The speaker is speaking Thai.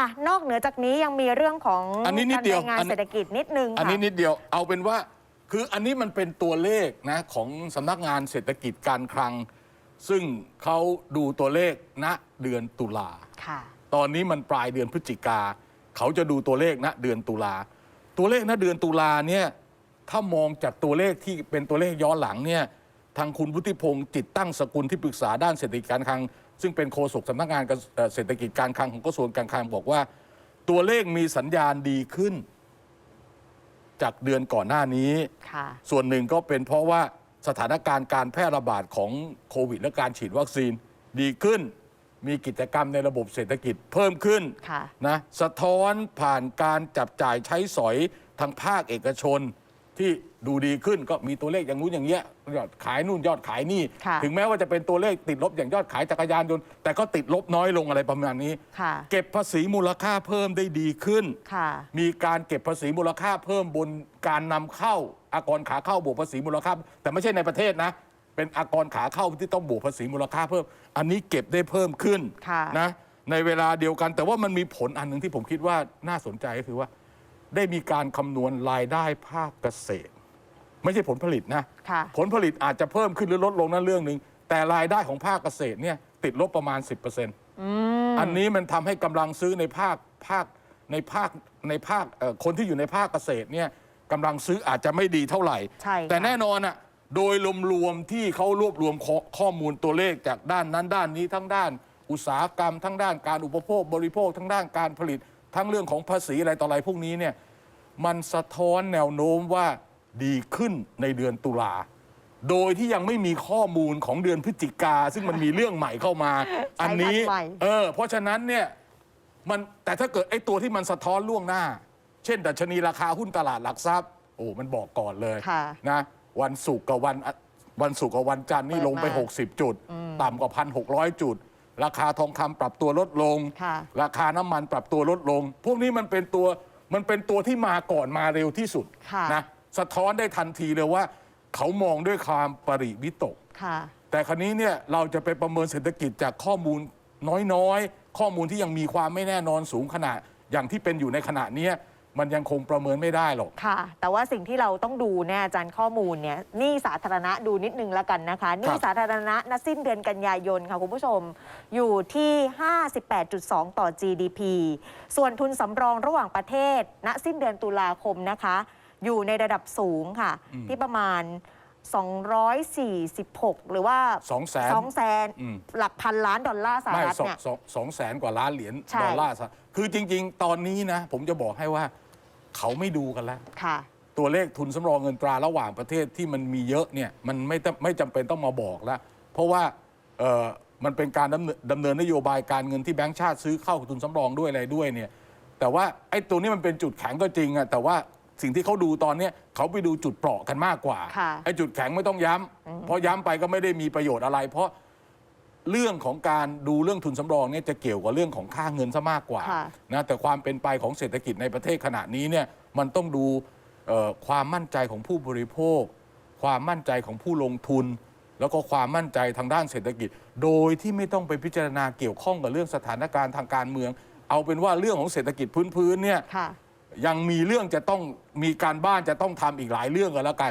อะนอกเหนือจากนี้ยังมีเรื่องของอันนี้นิดเดียวการรายงานอันนี้เศรษฐกิจนิดนึงอันนี้ค่ะนิดเดียวเอาเป็นว่า คืออันนี้มันเป็นตัวเลขนะของสำนักงานเศรษฐกิจการคลัง ซึ่งเขาดูตัวเลขณเดือนตุลา ค่ะ ตอนนี้มันปลายเดือนพฤศจิกา เขาจะดูตัวเลขณเดือนตุลา ตัวเลขณเดือนตุลาเนี่ยถ้ามองจากตัวเลขที่เป็นตัวเลขย้อนหลังเนี่ยทางคุณวุฒิพงศ์จิตตั้งสกุลที่ปรึกษาด้านเศรษฐกิจการคลัง ซึ่งเป็นโฆษกสำนักงานกระเอ่อเศรษฐกิจการคลังของกระทรวงการคลังบอกว่า ตัวเลขมีสัญญาณดีขึ้น จากเดือนก่อนหน้านี้ค่ะส่วนหนึ่งก็เป็นเพราะว่าสถานการณ์การแพร่ระบาดของโควิด และการฉีดวัคซีนดีขึ้น มีกิจกรรมในระบบเศรษฐกิจเพิ่มขึ้นค่ะนะสะท้อนผ่านการจับจ่ายใช้สอยทางภาคเอกชน ที่ดูดีขึ้นก็มีตัวเลขอย่างนู้นอย่างเงี้ยยอดขายนู่นยอดขายนี่ ค่ะถึงแม้ว่าจะเป็นตัวเลขติดลบอย่างยอดขายจักรยานยนต์แต่ก็ติดลบน้อยลงอะไรประมาณนี้ ค่ะ เก็บภาษีมูลค่าเพิ่มได้ดีขึ้น ค่ะ มีการเก็บภาษีมูลค่าเพิ่มบนการนำเข้าอากรขาเข้าบวกภาษีมูลค่า แต่ไม่ใช่ในประเทศนะ เป็นอากรขาเข้าที่ต้องบวกภาษีมูลค่าเพิ่ม อันนี้เก็บได้เพิ่มขึ้นค่ะ นะในเวลาเดียวกัน แต่ว่ามันมีผลอันหนึ่งที่ผมคิดว่าน่าสนใจก็คือว่า ได้มีการคำนวณรายได้ภาคเกษตร ไม่ใช่ผลผลิตนะค่ะผลผลิตอาจจะเพิ่มขึ้นหรือลดลงนั่นเรื่องหนึ่งแต่รายได้ของภาคเกษตรเนี่ยติดลบประมาณ 10%อืมอันนี้มันทำให้กำลังซื้อในภาคภาคในภาคในภาคเอ่อคนที่อยู่ในภาคเกษตรเนี่ยกำลังซื้ออาจจะไม่ดีเท่าไหร่ใช่ค่ะแต่แน่นอนอะโดยรวมๆที่เขารวบรวมข้อข้อมูลตัวเลขจากด้านนั้นด้านนี้ทั้งด้าน อุตสาหกรรมทั้งด้านการอุปโภคบริโภคทั้งด้านการผลิต ทั้งเรื่องของภาษีอะไรต่ออะไรพวกนี้เนี่ยมันสะท้อนแนวโน้มว่าดีขึ้นในเดือนตุลา โดยที่ยังไม่มีข้อมูลของเดือนพฤศจิกา ซึ่งมันมีเรื่องใหม่เข้ามา อันนี้ใช้บัตรใหม่เออ เพราะฉะนั้นเนี่ยมันแต่ถ้าเกิดไอ้ตัวที่มันสะท้อนล่วงหน้า เช่น ดัชนีราคาหุ้นตลาดหลักทรัพย์ โอ้มันบอกก่อนเลยค่ะนะวันศุกร์กับวันอะวันศุกร์กับวันจันทร์นี่เปิดลงไปมา60 จุด ต่ำกว่าพันหกจุด ราคาทองคำปรับตัวลดลงค่ะราคาน้ำมันปรับตัวลดลง พวกนี้มันเป็นตัวมันเป็นตัวที่มาก่อนมาเร็วที่สุดค่ะนะสะท้อนได้ทันทีเลยว่า เขามองด้วยความปริวิตกค่ะแต่คราวนี้เนี่ยเราจะไปประเมินเศรษฐกิจจากข้อมูลน้อยๆ ข้อมูลที่ยังมีความไม่แน่นอนสูงขนาดอย่างที่เป็นอยู่ในขณะเนี้ย มันยังคงประเมินไม่ได้หรอก ค่ะ แต่ว่าสิ่งที่เราต้องดูเนี่ยอาจารย์ข้อมูลเนี่ยหนี่สาธารณะดูนิดนึงแล้วกันนะคะหนี่สาธารณะณสิ้นเดือนกันยายนค่ะคุณผู้ชม อยู่ที่ 58.2 ต่อ GDP ส่วนทุนสำรองระหว่างประเทศ ณสิ้นเดือนตุลาคมนะคะ อยู่ในระดับสูงค่ะอืมที่ประมาณ 246 หรือว่าสองแสน2แสนอืม หลักพันล้านดอลลาร์สหไม่รัฐสองเนี่ย สองสองแสนกว่าล้านเหรียญใช่ ดอลลาร์สหรัฐคือจริง ๆ ตอนนี้นะ ผมจะบอกให้ว่าเขาไม่ดูกันแล้ว ค่ะ ตัวเลขทุนสำรองเงินตราระหว่างประเทศที่มันมีเยอะเนี่ย มันไม่ต้องไม่จำเป็นต้องมาบอกแล้ว เพราะว่าเออมันเป็นการดำเนินดำเนินนโยบายการเงินที่แบงก์ชาติซื้อเข้าทุนสำรองด้วยอะไรด้วยเนี่ย แต่ว่าไอ้ตัวนี้มันเป็นจุดแข็งก็จริงอะแต่ว่า สิ่งที่เขาดูตอนเนี้ยเขาไปดูจุดเปราะกันมากกว่าค่ะไอ้จุดแข็งไม่ต้องย้ำเพราะย้ำไปก็ไม่ได้มีประโยชน์อะไร เพราะเรื่องของการดูเรื่องทุนสำรองเนี่ยจะเกี่ยวกับเรื่องของค่าเงินซะมากกว่าค่ะนะแต่ความเป็นไปของเศรษฐกิจในประเทศขณะนี้เนี่ยมันต้องดูเอ่อความมั่นใจของผู้บริโภค ความมั่นใจของผู้ลงทุน แล้วก็ความมั่นใจทางด้านเศรษฐกิจ โดยที่ไม่ต้องไปพิจารณาเกี่ยวข้องกับเรื่องสถานการณ์ทางการเมือง เอาเป็นว่าเรื่องของเศรษฐกิจพื้นๆเนี่ย ค่ะ ยังมีเรื่องจะต้องมีการบ้านจะต้องทำอีกหลายเรื่องกันแล้วกัน